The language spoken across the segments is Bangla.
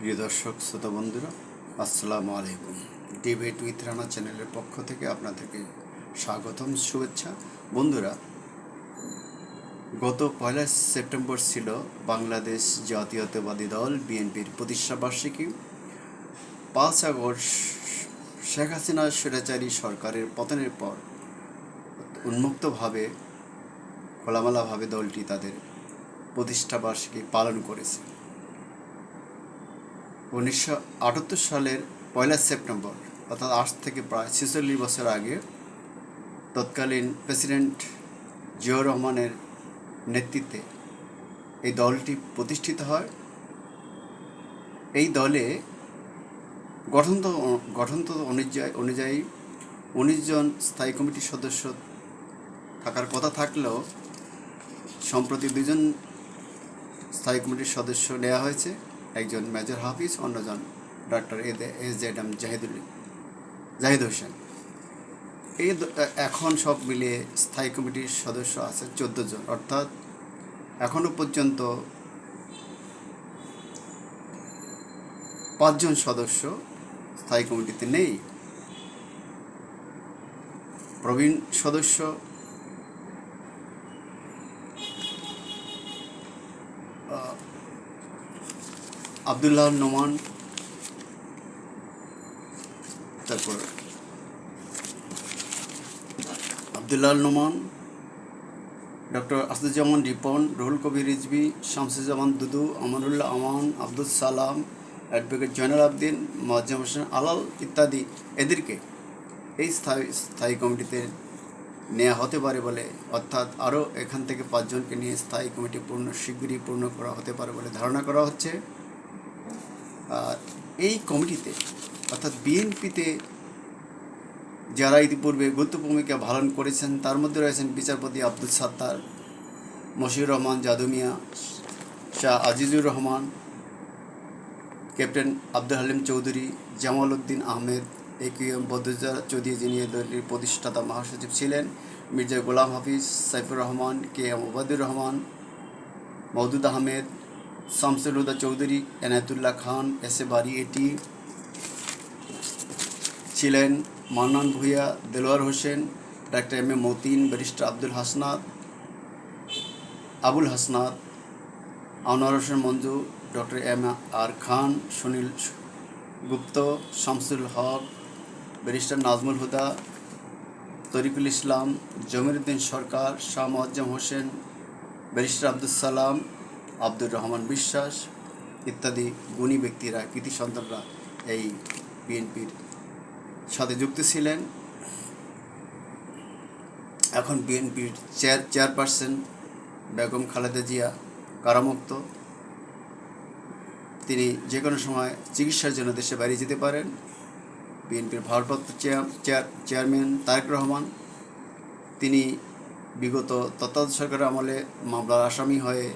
প্রিয় দর্শক, শ্রোতা বন্ধুরা, আসসালামু আলাইকুম। ডিবেট উইথ রানা চ্যানেলের পক্ষ থেকে আপনাদেরকে স্বাগতম, শুভেচ্ছা। বন্ধুরা, গত পয়লা সেপ্টেম্বর ছিল বাংলাদেশ জাতীয়তাবাদী দল, বিএনপির প্রতিষ্ঠা বার্ষিকী। পাঁচ আগস্ট, শেখ হাসিনা স্বৈরাচারী সরকারের পতনের পর উন্মুক্তভাবে, খোলামেলাভাবে দলটি তাদের প্রতিষ্ঠা বার্ষিকী পালন করেছে। উনিশশো আটাত্তর সালের পয়লা সেপ্টেম্বর, অর্থাৎ আজ থেকে প্রায় ছেচল্লিশ বছর আগে, তৎকালীন প্রেসিডেন্ট জিয়াউর রহমানের নেতৃত্বে এই দলটি প্রতিষ্ঠিত হয়। এই দলে গঠন তো গঠন তো অনুযায়ী অনুযায়ী উনিশ জন স্থায়ী কমিটির সদস্য থাকার কথা থাকলেও সম্প্রতি দুজন স্থায়ী কমিটির সদস্য নেওয়া হয়েছে। একজন মেজর হাফিজ, অন্যজন doctor A S Z M Zahidul Zahid Hossain. এই এখন সব মিলিয়ে স্থায়ী কমিটির সদস্য আছে চোদ্দ জন। অর্থাৎ এখনও পর্যন্ত পাঁচজন সদস্য স্থায়ী কমিটিতে নেই। প্রবীণ সদস্য আবদুল্লাহ নোমান, তারপর আবদুল্লাহ নোমান, ডক্টর আসাদুজ্জামান রিপন, রুহুল কবির রিজভি, শামসুজ্জামান দুদু, আমানুল্লাহ আমান আব্দুল সালাম, অ্যাডভোকেট জয়নাল আবদিন মোয়াজ্জম হোসেন আলাল ইত্যাদি এদেরকে এই স্থায়ী স্থায়ী কমিটিতে নেওয়া হতে পারে বলে, অর্থাৎ আরও এখান থেকে পাঁচজনকে নিয়ে স্থায়ী কমিটি পূর্ণ শীঘ্রই পূর্ণ করা হতে পারে বলে ধারণা করা হচ্ছে। এই কমিটিতে, অর্থাৎ বিএনপিতে যারা ইতিপূর্বে গুরুত্বপূর্ণ ভূমিকা পালন করেছেন, তার মধ্যে রয়েছেন বিচারপতি Abdul Sattar, Moshiur Rahman Jadu Mia Shah Azizur Rahman, captain Abdul Halim Chowdhury, Jamal Uddin Ahmed A K M Badruzza Chowdhury যিনি দলটির প্রতিষ্ঠাতা মহাসচিব ছিলেন, Mirza Golam Hafiz Saifur Rahman, K M Obaidur Rahman, Moudud Ahmed Shamsul Huda Chowdhury, Enayetullah Khan, S A Bari এটি ছিলেন Mannan Bhuiyan, Delwar Hossain, doctor M A Matin, barrister Abdul Hasnat, Abul Hasnat, Anwar Hossain Manju, doctor M R Khan, Sunil Gupta, Shamsul Haque, barrister Nazmul Huda, Tarikul Islam, Jamiruddin Sarkar, Shah Moazzem Hossain, barrister Abdul Salam Abdur Rahman বিশ্বাস ইত্যাদি গুণী ব্যক্তিরা, কৃতি সন্তানরা এই বিএনপির সাথে যুক্ত ছিলেন। এখন বিএনপির চেয়ার, চেয়ারপারসন বেগম খালেদা জিয়া কারামুক্ত। তিনি যে কোনো সময় চিকিৎসার জন্য দেশে বাইরে যেতে পারেন। বিএনপির ভারপ্রাপ্ত chair chair, chairman Tarique Rahman. তিনি বিগত তত্ত্বাবধায়ক সরকারের আমলে মামলার আসামি হয়ে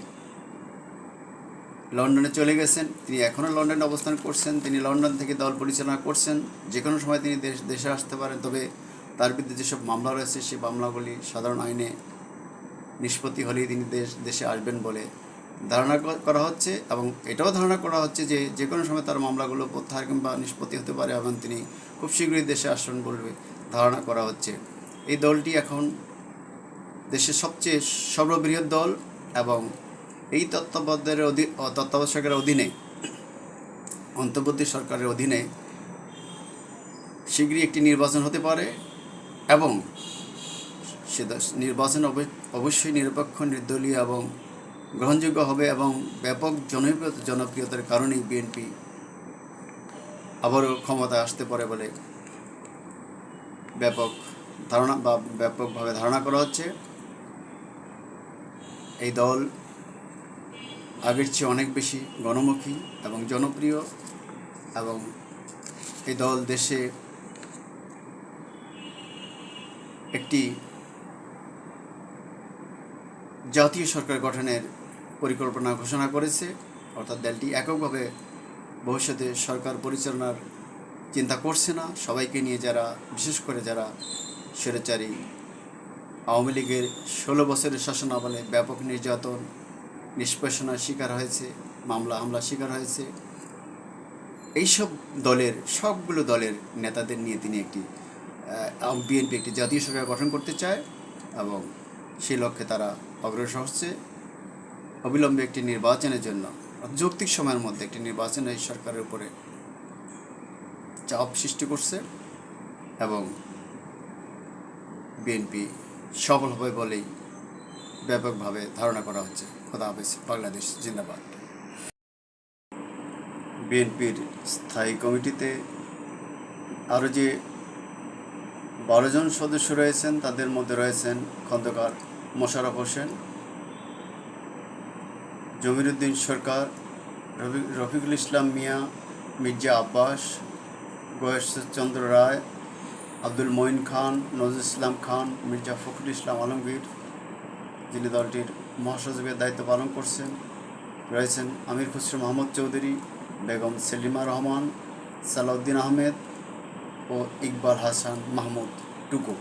লন্ডনে চলে গেছেন, তিনি এখনও লন্ডনে অবস্থান করছেন, তিনি লন্ডন থেকে দল পরিচালনা করছেন যে কোনো সময় তিনি দেশ, দেশে আসতে পারেন, তবে তার বিরুদ্ধে যেসব মামলা রয়েছে সেই মামলাগুলি সাধারণ আইনে নিষ্পত্তি হলেই তিনি দেশ, দেশে আসবেন বলে ধারণা করা হচ্ছে এবং এটাও ধারণা করা হচ্ছে যে যে কোনো সময় তার মামলাগুলো প্রত্যাহার কিংবা নিষ্পত্তি হতে পারে এবং তিনি খুব শীঘ্রই দেশে আসবেন বলবে ধারণা করা হচ্ছে। এই দলটি এখন দেশের সবচেয়ে সর্ববৃহৎ দল এবং এই তত্ত্বাবধানের অধীন তত্ত্বাবধায়ক সরকারের অধীনে, অন্তর্বর্তী সরকারের অধীনে শীঘ্রই একটি নির্বাচন হতে পারে এবং সে নির্বাচন অব- অবশ্যই নিরপেক্ষ, নির্দলীয় এবং গ্রহণযোগ্য হবে এবং ব্যাপক জনপ্রিয়তা জনপ্রিয়তার কারণেই বিএনপি আবারও ক্ষমতায় আসতে পারে বলে ব্যাপক ধারণা বা ব্যাপকভাবে ধারণা করা হচ্ছে। এই দল আগের চেয়ে অনেক বেশি গণমুখী এবং জনপ্রিয় এবং এই দল দেশে একটি জাতীয় সরকার গঠনের পরিকল্পনা ঘোষণা করেছে। অর্থাৎ দলটি এককভাবে ভবিষ্যতে সরকার পরিচালনার চিন্তা করছে না। সবাইকে নিয়ে যারা, বিশেষ করে যারা স্বৈরাচারী, আওয়ামী লীগের ষোলো বছরের শাসনামলে ব্যাপক নির্যাতন নিষ্পেষণার শিকার হয়েছে, মামলা হামলা শিকার হয়েছে। এইসব দলের, সবগুলো দলের নেতাদের নিয়ে তিনি একটি বিএনপি একটি জাতীয় সরকার গঠন করতে চায় এবং সেই লক্ষ্যে তারা অগ্রসর হচ্ছে। অবিলম্বে একটি নির্বাচনের জন্য, যৌক্তিক সময়ের মধ্যে একটি নির্বাচন এই সরকারের উপরে চাপ সৃষ্টি করছে এবং বিএনপি সফল হবে বলেই ব্যাপকভাবে ধারণা করা হচ্ছে। খোদা হাফেজ, বাংলাদেশ জিন্দাবাদ। বিএনপির স্থায়ী কমিটিতে আরও যে বারো জন সদস্য রয়েছেন, তাদের মধ্যে রয়েছেন খন্দকার মোশাররফ হোসেন, জমিরুদ্দিন সরকার রফিকুল ইসলাম মিয়া, মির্জা আব্বাস গয়েশচন্দ্র রায়, আব্দুল মঈন খান, নজরুল ইসলাম খান, মির্জা ফখরুল ইসলাম আলমগীর যিনি দলটির মহাসচিবের দায়িত্ব পালন করছেন, রয়েছেন আমির খুসরু মোহাম্মদ চৌধুরী, বেগম সেলিমা রহমান, সালাউদ্দিন আহমেদ ও ইকবাল হাসান মাহমুদ টুকু।